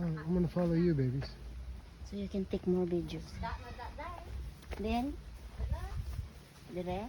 Oh, I'm gonna follow you, babies. So you can take more videos. Then, dire.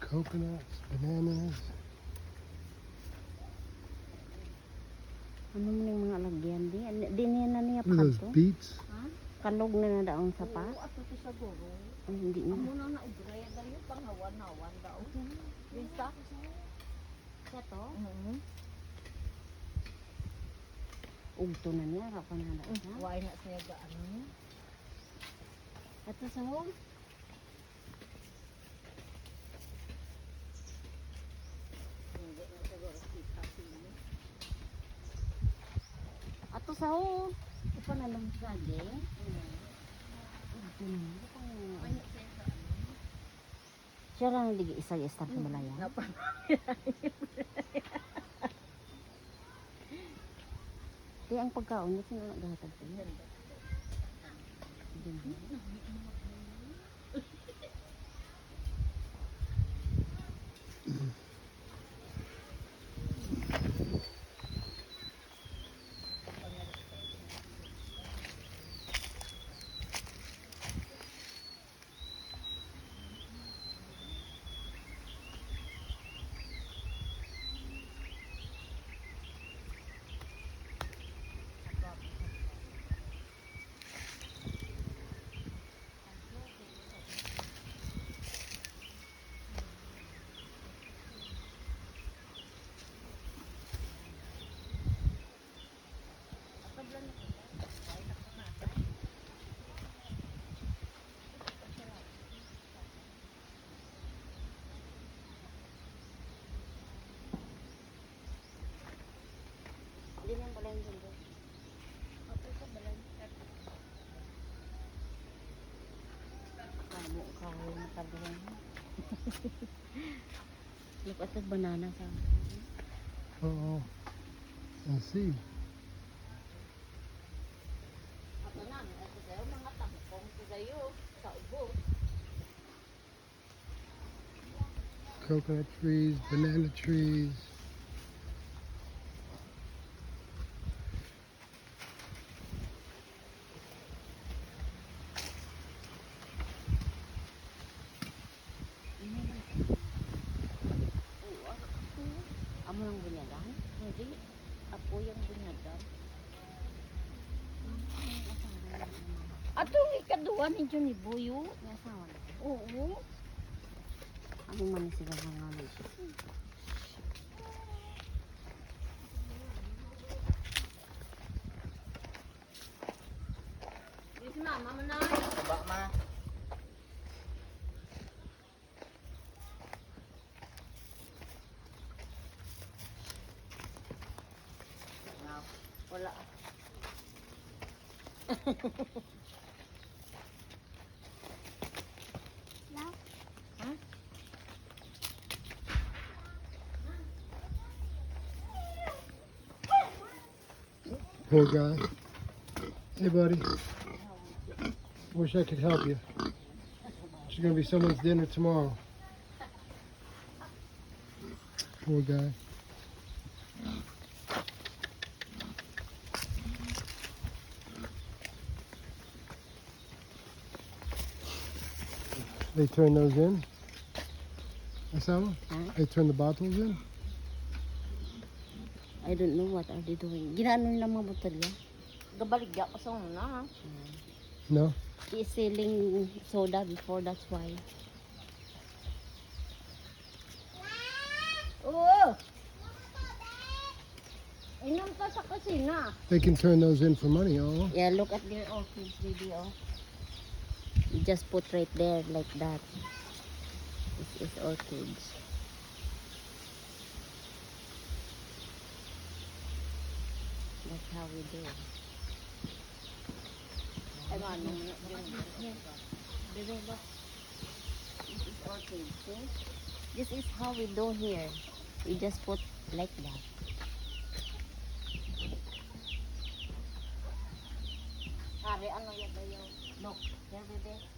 Coconuts, bananas. Ano man yung mga lagyan di? Ano, Dinin na niya pa to. Beads? Kalog na na daon sa pa. Oo, ato to sa goro. Hindi na. Amo na na ibre. Dari yung panghawan-hawan daon. Bista? Sa to? Oo. Ugto na niya. Rapa na daon. Why na siya gaano? Ato sa home? saho. Ito na lang gali. Siya lang ligi isa yung start na malaya. Hmm, Di ang pagkaon niya, sinalang gahatag ko. Hindi mo ka yung matabuhan. Look at the banana sa Oo. Oh, see. Ato na, ito sa'yo mga tapong sa'yo sa ubo. Coconut trees, banana trees. Amo lang bunyagan? Hindi. Ako yung bunyagan. Atong ikaduha ninyo ni Buyo. May asawa na. Oo. Ano man sila sa ngalan? Yes, mama mo na. Coba ma. Wala. Poor guy. Hey, buddy. Wish I could help you. She's gonna be someone's dinner tomorrow. Poor guy. They turn those in. Asama? Huh? They turn the bottles in? I don't know what are they doing. Ginaano nila mga botelya? Gabaligya ko sa una ha. Hmm. No? He is selling soda before, that's why. Oo. Inom ka sa kusina. They can turn those in for money, oh. Yeah, look at their office baby, oh. You just put right there, like that. This is orchids. That's how we do. Ay, ano mo yung Baby, look. This is orchids, see? This is how we do here. We just put like that. Ari, ano yan dayo? Look, there, bebe.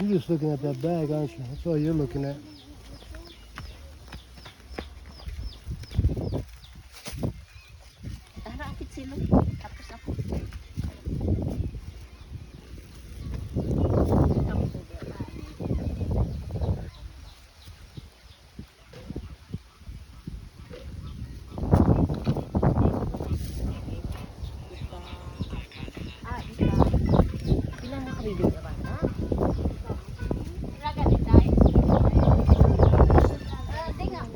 You're just looking at that bag, aren't you? That's all you're looking at.